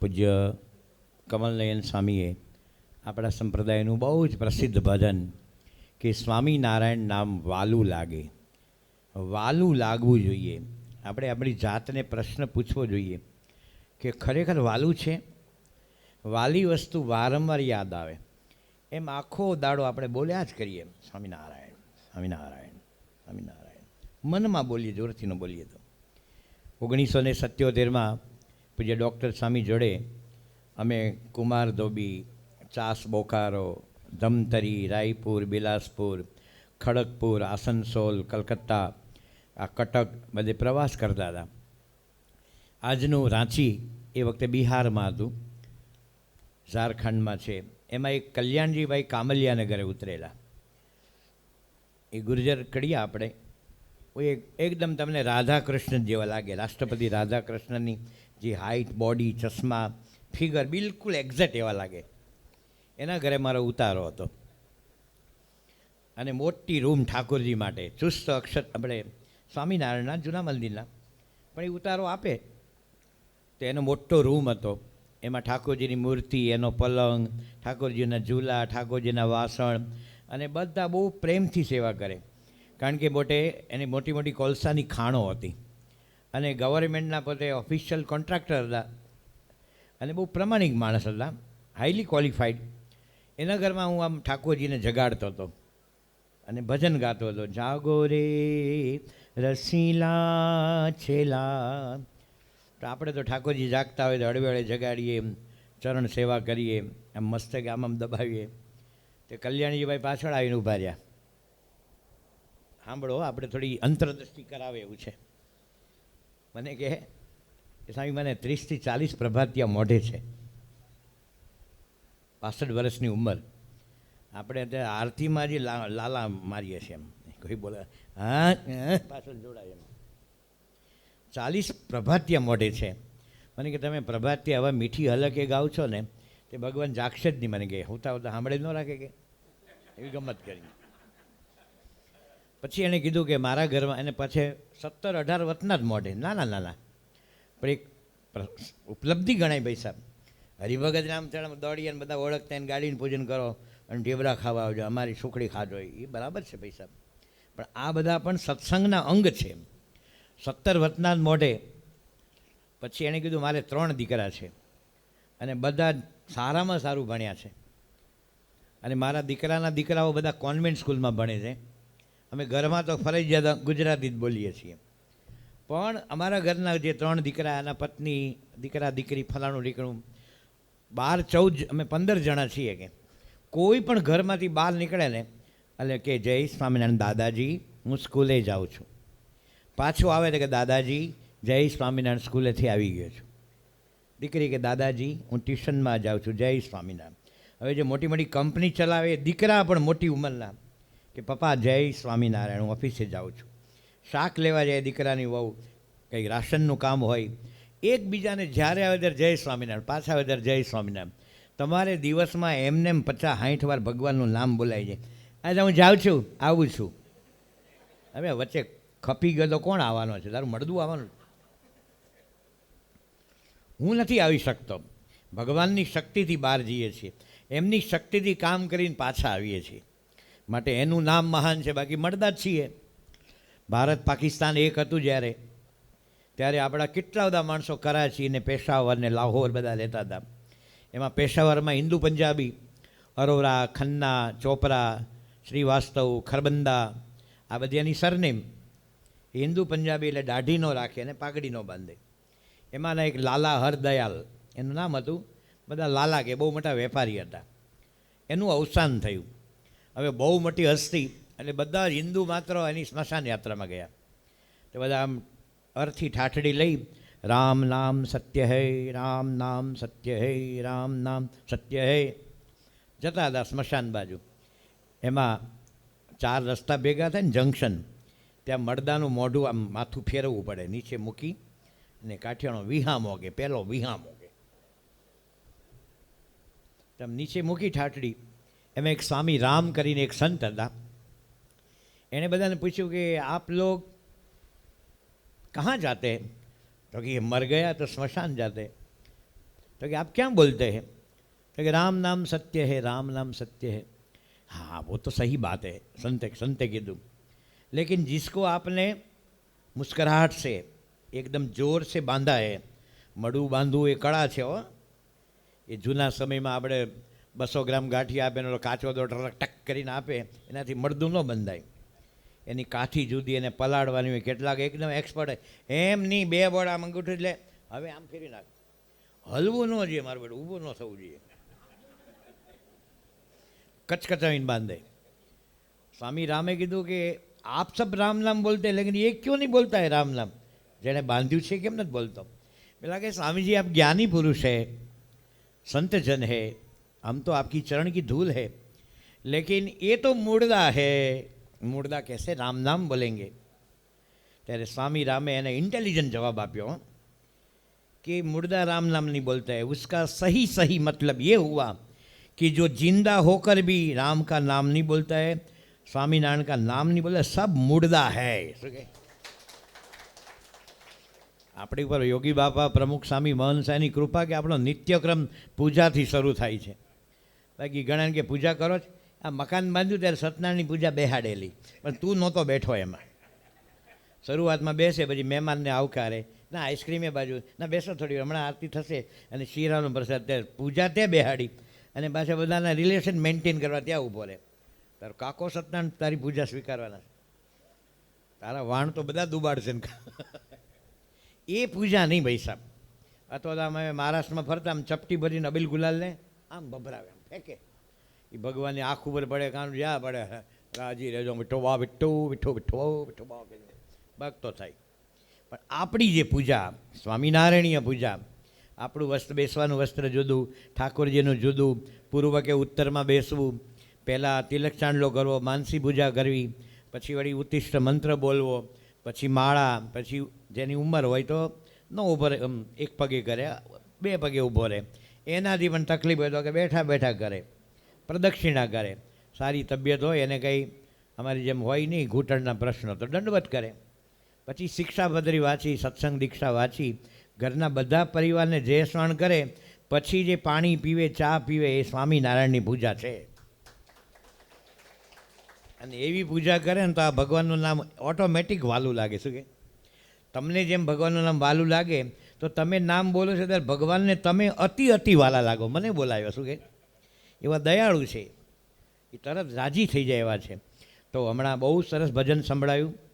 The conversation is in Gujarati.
પૂજ્ય કમલનયન સ્વામીએ આપણા સંપ્રદાયનું બહુ જ પ્રસિદ્ધ ભજન કે સ્વામિનારાયણ નામ વાલું લાગે. વાલું લાગવું જોઈએ. આપણે આપણી જાતને પ્રશ્ન પૂછવો જોઈએ કે ખરેખર વાલું છે? વાલી વસ્તુ વારંવાર યાદ આવે. એમ આખો દાડો આપણે બોલ્યા જ કરીએ. સ્વામિનારાયણ સ્વામિનારાયણ સ્વામિનારાયણ. મનમાં બોલીએ, જોરથી ન બોલીએ તો. ઓગણીસો ને સત્યોતેરમાં પૂજ્ય ડૉક્ટર સ્વામી જોડે અમે કુમાર ધોબી, ચાસ બોકારો, ધમતરી, રાયપુર, બિલાસપુર, ખડગપુર, આસનસોલ, કલકત્તા, આ કટક બધે પ્રવાસ કરતા હતા. આજનું રાંચી એ વખતે બિહારમાં હતું. ઝારખંડમાં છે. એમાં એક કલ્યાણજીભાઈ કામલિયાને ઉતરેલા. એ ગુર્જર કડીએ આપણે. એક, એકદમ તમને રાધા કૃષ્ણ જેવા લાગે. રાષ્ટ્રપતિ રાધા કૃષ્ણની જે હાઇટ બોડી ચશ્મા ફિગર બિલકુલ એક્ઝેક્ટ એવા લાગે. એના ઘરે મારો ઉતારો હતો. અને મોટી રૂમ ઠાકોરજી માટે, ચુસ્ત અક્ષર, આપણે સ્વામિનારાયણના જૂના મંદિરના. પણ એ ઉતારો આપે. તો એનો મોટો રૂમ હતો. એમાં ઠાકોરજીની મૂર્તિ, એનો પલંગ, ઠાકોરજીના ઝૂલા, ઠાકોરજીના વાસણ, અને બધા બહુ પ્રેમથી સેવા કરે. કારણ કે મોટે એની મોટી મોટી કોલસાની ખાણો હતી. અને ગવર્મેન્ટના પોતે ઓફિશિયલ કોન્ટ્રાક્ટર હતા. અને બહુ પ્રમાણિક માણસ હતા. હાઈલી ક્વોલિફાઈડ એના ઘરમાં હું આમ ઠાકોરજીને જગાડતો હતો. અને ભજન ગાતો હતો. જાગો રે, રસીલા છેલા. તો આપણે તો ઠાકોરજી જાગતા હોય તો હળવેળે જગાડીએ, ચરણ સેવા કરીએ, આમ મસ્તક આમ આમ દબાવીએ. તે કલ્યાણીજીભાઈ પાછળ આવીને ઊભા રહ્યા. સાંભળો, આપણે થોડી અંતરદ્રષ્ટિ કરાવે એવું છે. મને કહે કે સ્વામી, મને ત્રીસથી ચાલીસ પ્રભાતિયા મોઢે છે. પાસઠ વર્ષની ઉંમર. આપણે અત્યારે આરતીમાં જે લાલા મારીએ છીએ એમ. કોઈ બોલે, હા પાછળ જોડાય એમ. ચાલીસ પ્રભાતિયા મોઢે છે. મને કે તમે પ્રભાતિયા હવે મીઠી હલકે ગાઓ છો ને, તે ભગવાન જાગશે જ નહીં. મને કે હોતા હોતા સાંભળે ન રાખે કે? એવી ગમત કરી. પછી એણે કીધું કે મારા ઘરમાં એને પછી સત્તર અઢાર વતના જ મોઢે. નાના નાના. પણ એક ઉપલબ્ધિ ગણાય ભાઈ સાહેબ. હરિભગત રામચરણ દોડી અને બધા ઓળખતા એને ગાડીને પૂજન કરો અને ઢેબરા ખાવા આવજો, અમારી સુખડી ખાજો. એ બરાબર છે ભાઈ સાહેબ. પણ આ બધા પણ સત્સંગના અંગ છે સત્તર વતના જ મોઢે. પછી એણે કીધું, મારે ત્રણ દીકરા છે. અને બધા સારામાં સારું ભણ્યા છે. અને મારા દીકરાના દીકરાઓ બધા કોન્વેન્ટ સ્કૂલમાં ભણે છે. અમે ઘરમાં તો ફરજિયાત ગુજરાતી જ બોલીએ છીએ. પણ અમારા ઘરના જે ત્રણ દીકરા એના પત્ની, દીકરા, દીકરી, ફલાણું દીકરું બાર, ચૌદ અમે પંદર જણા છીએ કે. કોઈ પણ ઘરમાંથી બહાર નીકળે ને, એટલે કે જય સ્વામિનારાયણ દાદાજી, હું સ્કૂલે જાઉં છું. પાછું આવે તો કે દાદાજી, જય સ્વામિનારાયણ સ્કૂલેથી આવી ગયો છું. દીકરી કે દાદાજી, હું ટ્યુશનમાં જાઉં છું, જય સ્વામિનારાયણ. હવે જે મોટી મોટી કંપની ચલાવે, દીકરા પણ મોટી ઉંમરના. કે પપ્પા, જય સ્વામિનારાયણ, હું ઓફિસે જાઉં છું. શાક લેવા જાય દીકરાની વહુ, કંઈક રાશનનું કામ હોય, એકબીજાને જ્યારે આવે ત્યારે જય સ્વામિનારાયણ, પાછા આવે ત્યારે જય સ્વામિનારાયણ. તમારે દિવસમાં એમને એમ પચાસ સાઠ વાર ભગવાનનું નામ બોલાય છે. આજે હું જાઉં છું, આવું છું. હવે વચ્ચે ખપી ગયો તો કોણ આવવાનો છે? તારું મળદું આવવાનું હું નથી આવી શકતો. ભગવાનની શક્તિથી બહાર જઈએ છીએ. એમની શક્તિથી કામ કરીને પાછા આવીએ છીએ. માટે એનું નામ મહાન છે, બાકી મળતા જ છીએ. ભારત પાકિસ્તાન એક હતું જ્યારે. ત્યારે આપણા કેટલા બધા માણસો કરાચી ને પેશાવર ને લાહોર બધા રહેતા હતા. એમાં પેશાવરમાં હિન્દુ પંજાબી, અરોરા, ખન્ના, ચોપરા, શ્રીવાસ્તવ, ખરબંદા, આ બધી એની સરનેમ. હિન્દુ પંજાબી એટલે દાઢી ન રાખે અને પાઘડી નો બાંધે. એમાંના એક લાલા હરદયાલ, એનું નામ હતું. બધા લાલા કે બહુ મોટા વેપારી હતા. એનું અવસાન થયું. હવે બહુ મોટી હસ્તી. એટલે બધા હિન્દુ માત્ર એની સ્મશાન યાત્રામાં ગયા. તો બધા આમ અર્થી ઠાઠડી લઈ, રામ નામ સત્ય હૈ, રામ નામ સત્ય હૈ, રામ નામ સત્ય હૈ. જતા હતા સ્મશાન બાજુ. એમાં ચાર રસ્તા ભેગા થાય ને જંકશન, ત્યાં મળદાનું મોઢું આમ માથું ફેરવવું પડે, નીચે મૂકી અને કાઠિયાનો વિહામ મોગે પહેલો વિહામ મોગે. તેમ નીચે મૂકી ઠાઠડી. એમાં એક સ્વામી રામ કરીને એક સંત હતા એણે બધાને પૂછ્યું કે આપ લોગ कहाँ जाते तो कि ये मर गया तो स्मशान जाते तो कि आप क्या बोलते हैं तो कि राम नाम सत्य है राम नाम सत्य है हाँ वो तो सही बात है संत संते कीधું लेकिन जिसको आपने मुस्कुराहट से एकदम जोर से बांधा है મળું બાંધવું એ કળા છે હો એ જૂના સમયમાં આપણે બસો ગ્રામ ગાંઠી આપે ને કાચો દોઢ ટક કરીને આપે, એનાથી મળદું ન બંધાય. એની કાઠી જુદી એને પલાળવાની હોય. કેટલાક એકદમ એક્સપર્ટ એમ નહીં, બે આમ મંગુઠ લે હવે આમ ફેરી નાખ. હલવું ન જોઈએ મારું બેટું, ઊભું ન થવું જોઈએ. કચકચાવીને બાંધે. સ્વામી રામે કીધું કે આપ સબ રામ નામ બોલતે, લેકિન એ ક્યો નહીં બોલતા હે રામ નામ? જેણે બાંધ્યું છે કેમ નથી બોલતો? પેલા કે સ્વામીજી આપ જ્ઞાની પુરુષ હે, સંતજન હે हम तो आपकी चरण की धूल है लेकिन ये तो मुर्दा है मुर्दा कैसे राम नाम बोलेंगे ત્યારે સ્વામી રામે એને ઇન્ટેલિજન્ટ જવાબ આપ્યો હો, कि मुर्दा राम नाम नहीं बोलता है उसका सही सही मतलब ये हुआ कि जो जिंदा होकर भी राम का नाम नहीं बोलता है स्वामी नारायण का नाम नहीं बोलता सब मुर्दा है શું કહે? આપણી ઉપર યોગી બાપા પ્રમુખ સ્વામી મહન સાહેબની કૃપા કે આપણો નિત્યક્રમ પૂજાથી શરૂ થાય છે બાકી ઘણા કે પૂજા કરો છો. આ મકાન બાંધ્યું ત્યારે સત્યનારાયણની પૂજા બેહાડેલી. પણ તું નહોતો બેઠો એમાં. શરૂઆતમાં બેસે, પછી મહેમાનને આવકારે. ના, આઈસ્ક્રીમે બાજુ. ના, બેસો થોડી હમણાં આરતી થશે અને શીરાનો પ્રસાદ ત્યાં પૂજા ત્યાં બેહાડી. અને પાછા બધાના રિલેશન મેન્ટેન કરવા ત્યાં ઊભો રહે. તારો કાકો સત્યનારાયણ તારી પૂજા સ્વીકારવાના તારા વાણ તો બધા દુબાડશે ને. એ પૂજા નહીં ભાઈ સાહેબ અથવા તો અમે મહારાષ્ટ્રમાં ફરતા, આમ ચપટી ભરીને અબિલ ગુલાલને આમ ભભરાવે ફેંકે એ ભગવાનની આંખ ઉપર પડે, કાન જ્યાં પડે રાજી રહેજો, મીઠો બા મીઠો મીઠો મીઠો મીઠો બા ભક્તો થાય. પણ આપણી જે પૂજા, સ્વામિનારાયણીય પૂજા, આપણું વસ્ત્ર, બેસવાનું વસ્ત્ર જુદું, ઠાકોરજીનું જુદું પૂર્વ કે ઉત્તરમાં બેસવું, પહેલાં તિલક ચાંદલો કરવો, માનસી પૂજા કરવી, પછી વળી ઉત્તિષ્ઠ મંત્ર બોલવો, પછી માળા, પછી જેની ઉંમર હોય તો ન ઊભો રહે એક પગે કરે, બે પગે ઊભો રહે. એનાથી પણ તકલીફ હોય તો કે બેઠા બેઠા કરે, પ્રદક્ષિણા કરે. સારી તબિયત હોય એને કંઈ અમારી જેમ હોય નહીં, ઘૂંટણના પ્રશ્નો તો દંડવત કરે. પછી શિક્ષાભદ્રી વાંચી, સત્સંગ દીક્ષા વાંચી, ઘરના બધા પરિવારને જે સ્મરણ કરે, પછી જે પાણી પીવે, ચા પીવે એ સ્વામિનારાયણની પૂજા છે. અને એવી પૂજા કરે ને તો આ ભગવાનનું નામ ઓટોમેટિક વાલું લાગે. શું કે? તમને જેમ ભગવાનનું નામ વાલું લાગે તો તમે નામ બોલો છો ત્યારે ભગવાનને તમે અતિ અતિ વાલા લાગો. મને બોલાવ્યો, શું કે? એવા દયાળુ છે. એ તરત રાજી થઈ જાય એવા છે. તો હમણાં બહુ સરસ ભજન સંભળાયું.